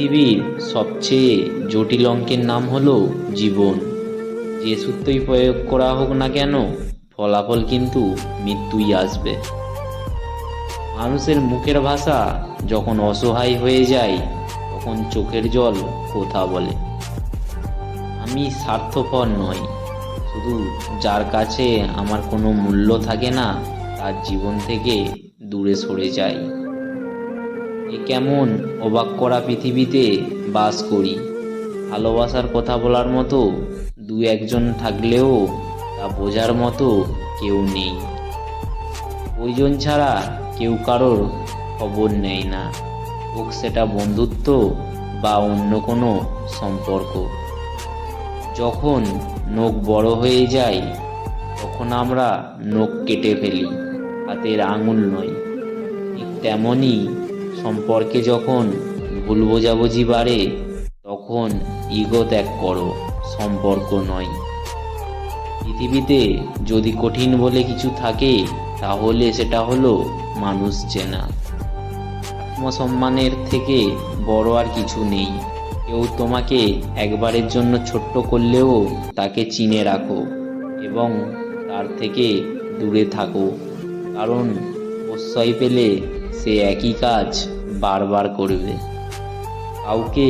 পৃথিবীর সবচেয়ে জটিল অঙ্কের নাম হলো জীবন। যে সূত্রই প্রয়োগ করা হোক না কেন, ফলাফল কিন্তু মৃত্যুই আসবে। মানুষের মুখের ভাষা যখন অসহায় হয়ে যায়, তখন চোখের জল কথা বলে? আমি স্বার্থপর নই। শুধু যার কাছে আমার কোনো মূল্য থাকে না, তার জীবন থেকে দূরে সরে যাই। এ কেমন অবাক করা পৃথিবীতে বাস করি। ভালোবাসার কথা বলার মতো দু একজন থাকলেও তা বোঝার মতো কেউ নেই। প্রয়োজন ছাড়া কেউ কারোর খবর নেয় না। হোক সেটা বন্ধুত্ব বা অন্য কোনো সম্পর্ক। যখন নখ বড় হয়ে যায়, তখন আমরা নখ কেটে ফেলি, হাতের আঙুল নয়। ঠিক তেমনই সম্পর্কে যখন ভুল বোঝাবুঝি বাড়ে, তখন ইগো ত্যাগ করো, সম্পর্ক নয়। পৃথিবীতে যদি কঠিন বলে কিছু থাকে, তাহলে সেটা হলো মানুষ চেনা। আত্মসম্মানের থেকে বড় আর কিছু নেই। কেউ তোমাকে একবারের জন্য ছোট্ট করলেও তাকে চিনে রাখো এবং তার থেকে দূরে থাকো। কারণ প্রশ্রয় পেলে সে একই কাজ বারবার করবে। কাউকে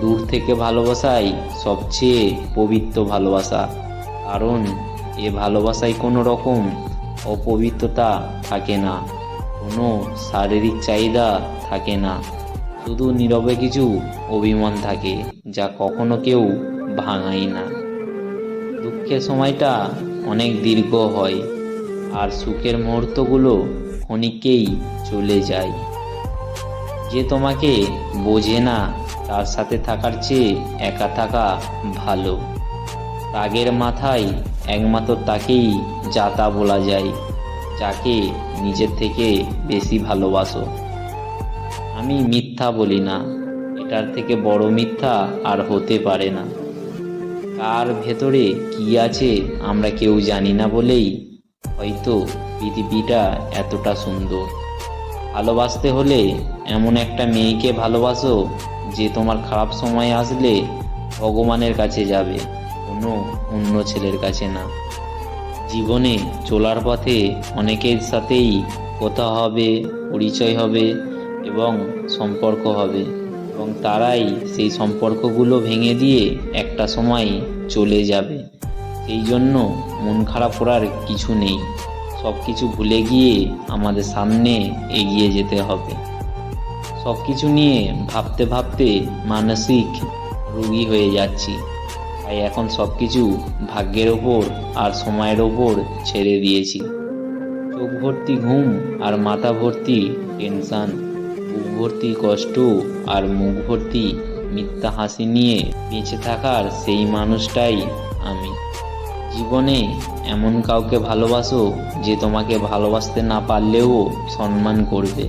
দূর থেকে ভালোবাসাই সবচেয়ে পবিত্র ভালোবাসা। কারণ এ ভালোবাসায় কোনো রকম অপবিত্রতা থাকে না, কোনো শারীরিক চাহিদা থাকে না। শুধু নীরবে কিছু অভিমান থাকে যা কখনো কেউ ভাঙায় না। দুঃখের সময়টা অনেক দীর্ঘ হয়। আর সুখের মুহূর্তগুলো ক্ষণিকেই চলে যায়। যে তোমাকে বোঝে না, তার সাথে থাকার চেয়ে একা থাকা ভালো। রাগের মাথায় একমাত্র তাকেই যাতা বলা যায়, যাকে নিজের থেকে বেশি ভালোবাসো। আমি মিথ্যা বলি না, এটার থেকে বড় মিথ্যা আর হতে পারে না। কার ভেতরে কি আছে আমরা কেউ জানি না বলেই হয়তো পৃথিবীটা এতটা সুন্দর। ভালোবাসতে হলে এমন একটা মেয়েকে ভালোবাসো যে তোমার খারাপ সময় আসলে ভগবানের কাছে যাবে, কোনো অন্য ছেলের কাছে না। জীবনে চলার পথে অনেকের সাথেই কথা হবে, পরিচয় হবে এবং সম্পর্ক হবে এবং তারাই সেই সম্পর্কগুলো ভেঙে দিয়ে একটা সময় চলে যাবে। সেই জন্য মন খারাপ করার কিছু নেই। সব কিছু ভুলে গিয়ে আমাদের সামনে এগিয়ে যেতে হবে। সব কিছু নিয়ে ভাবতে ভাবতে মানসিক রোগী হয়ে যাচ্ছি। তাই এখন সব কিছু ভাগ্যের ওপর আর সময়ের ওপর ছেড়ে দিয়েছি। চোখ ভর্তি ঘুম আর মাথা ভর্তি টেনশন, বুক ভর্তি কষ্ট আর মুখ ভর্তি মিথ্যা হাসি নিয়ে বেঁচে থাকার সেই মানুষটাই আমি। জীবনে এমন কাউকে ভালোবাসো যে তোমাকে ভালোবাসতে না পারলেও সম্মান করবে।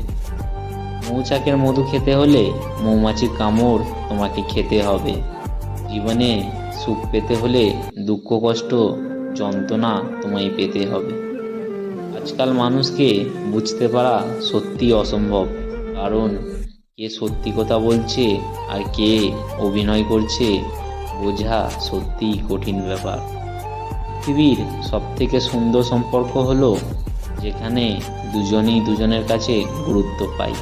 মৌচাকের মধু খেতে হলে মৌমাছির কামড় তোমাকে খেতে হবে। জীবনে সুখ পেতে হলে দুঃখ, কষ্ট, যন্ত্রণা তোমায় পেতে হবে। আজকাল মানুষকে বুঝতে পারা সত্যি অসম্ভব, কারণ কে সত্যি কথা বলছে আর কে অভিনয় করছে বোঝা সত্যিই কঠিন ব্যাপার। পৃথিবীর সবথেকে সুন্দর সম্পর্ক হলো যেখানে দুজনেই দুজনের কাছে গুরুত্ব পায়।